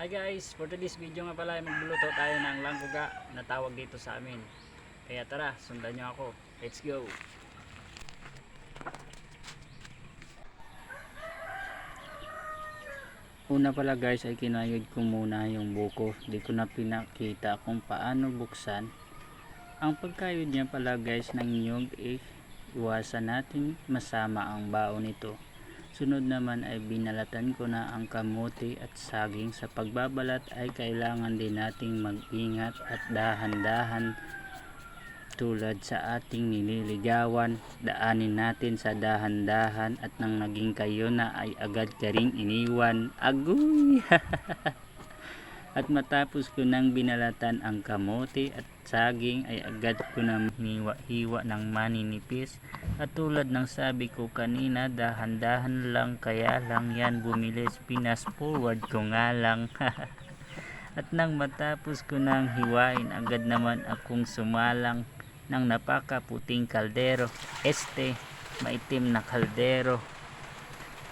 Hi guys, for today's video nga pala magluluto tayo ng langkuga na tawag dito sa amin. Kaya tara, sundan nyo ako. Let's go! Una pala guys ay kinayod ko muna yung buko. Di ko na pinakita kung paano buksan. Ang pagkayod niya pala guys ng nyug eh, iwasan natin masama ang baon nito. Sunod naman ay binalatan ko na ang kamote at saging. Sa pagbabalat ay kailangan din nating mag-ingat at dahan-dahan tulad sa ating nililigawan. Daanin natin sa dahan-dahan at nang naging kayo na ay agad ka ring iniwan. Agoy! at matapos ko nang binalatan ang kamote at saging ay agad ko na hiniwa-hiwa ng maninipis. At tulad ng sabi ko kanina dahan-dahan lang kaya lang yan bumilis pinas forward ko nga lang. At nang matapos ko nang hiwain agad naman akong sumalang ng napakaputing kaldero. Este maitim na kaldero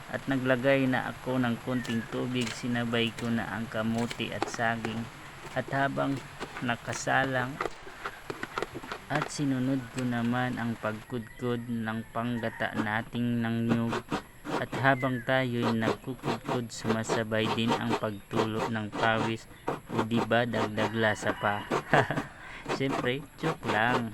at naglagay na ako ng konting tubig sinabay ko na ang kamuti at saging. At habang nakasalang at sinunod ko naman ang pagkudkod ng panggata nating ng nyug at habang tayo'y nagkukudkod sumasabay din ang pagtulo ng pawis. O diba dagdag lasa pa? Siyempre joke lang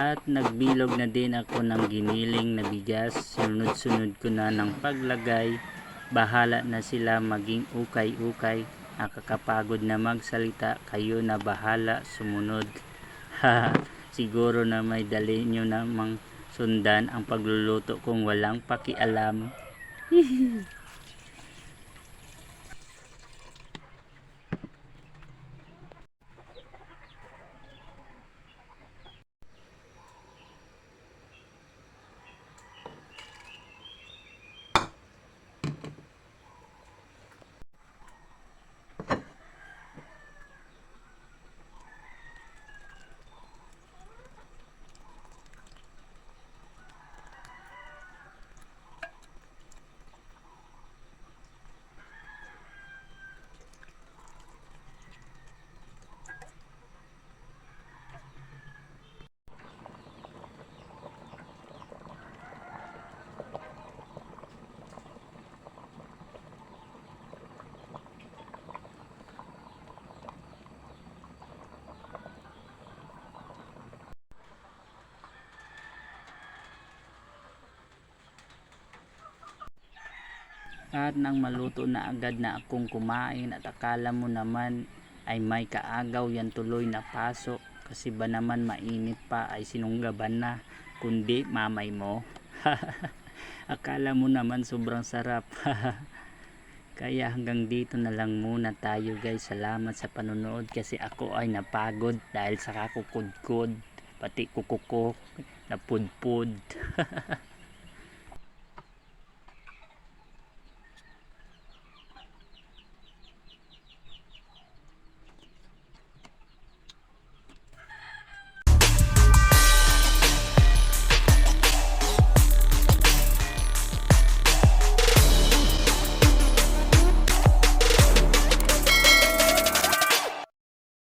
at nagbilog na din ako ng giniling na bigas. Sunod-sunod ko na ng paglagay. Bahala na sila maging ukay-ukay. Nakakapagod na magsalita. Kayo na bahala sumunod. Siguro na may dali nyo namang sundan ang pagluluto kung walang pakialam at nang maluto na agad na akong kumain at akala mo naman ay may kaagaw yan tuloy na pasok kasi ba naman mainit pa ay sinunggaban na kundi mamay mo? Akala mo naman sobrang sarap. Kaya hanggang dito na lang muna tayo guys. Salamat sa panonood kasi ako ay napagod dahil sa kakukudkod pati kukuko na pudpud